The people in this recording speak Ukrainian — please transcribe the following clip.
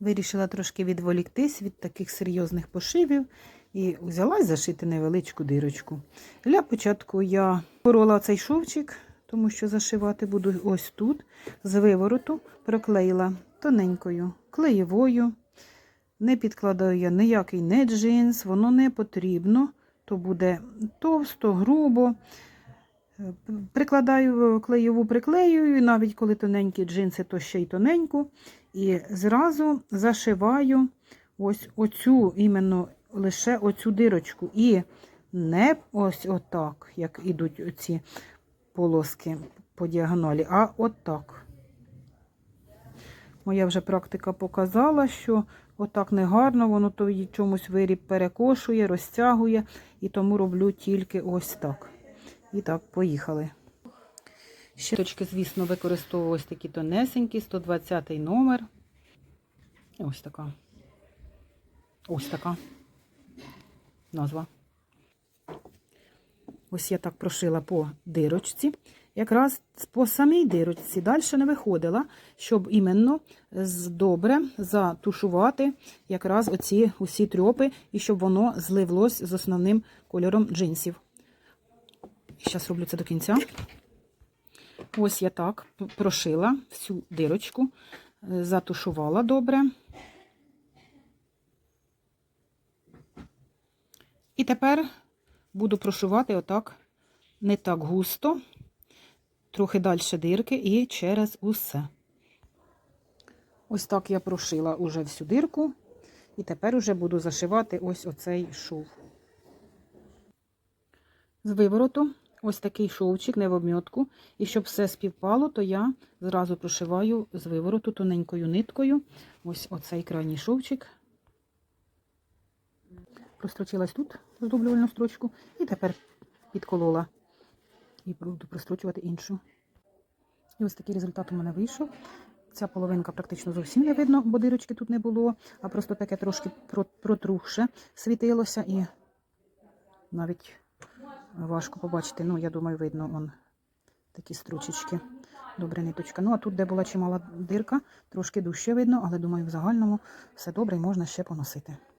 Вирішила трошки відволіктись від таких серйозних пошивів і взялась зашити невеличку дирочку. Для початку я порола цей шовчик, тому що зашивати буду ось тут, з вивороту, проклеїла тоненькою клеєвою. Не підкладаю я ніякий не джинс, воно не потрібно, то буде товсто, грубо. Е, Прикладаю клеєву приклеюю, і навіть коли тоненькі джинси, то ще й тоненьку. І зразу зашиваю ось оцю іменно лише оцю дирочку. І не ось отак, як ідуть оці полоски по діагоналі, а отак. Моя вже практика показала, що отак не гарно, воно то чомусь виріб перекошує, розтягує, і тому роблю тільки ось так. І так, поїхали. Щиточки, звісно, використовую ось такі тонесенькі, 120 номер. Ось така. Ось така назва. Ось я так прошила по дирочці. Якраз по самій дирочці далі не виходила, щоб іменно добре затушувати якраз оці усі трьопи і щоб воно зливлось з основним кольором джинсів. Зараз роблю це до кінця. Ось я так прошила всю дирочку, е, затушувала добре. І тепер буду прошивати отак, не так густо, трохи далі дирки і через усе. Ось так я прошила уже всю дирку, і тепер уже буду зашивати ось оцей шов. З вивороту ось такий шовчик, не в обмьотку. І щоб все співпало, то я зразу прошиваю з вивороту тоненькою ниткою. Ось оцей крайній шовчик. Прострочилась тут роздублювальну строчку, і тепер підколола. І буду прострочувати іншу. І ось такий результат у мене вийшов. Ця половинка практично зовсім не видно, бо дирочки тут не було, а просто таке трошки протрухше світилося і навіть важко побачити. Ну, я думаю, видно он такі стручечки. Добре, ниточка. Ну, а тут, де була чимала дирка, трошки дужче видно, але думаю, в загальному все добре і можна ще поносити.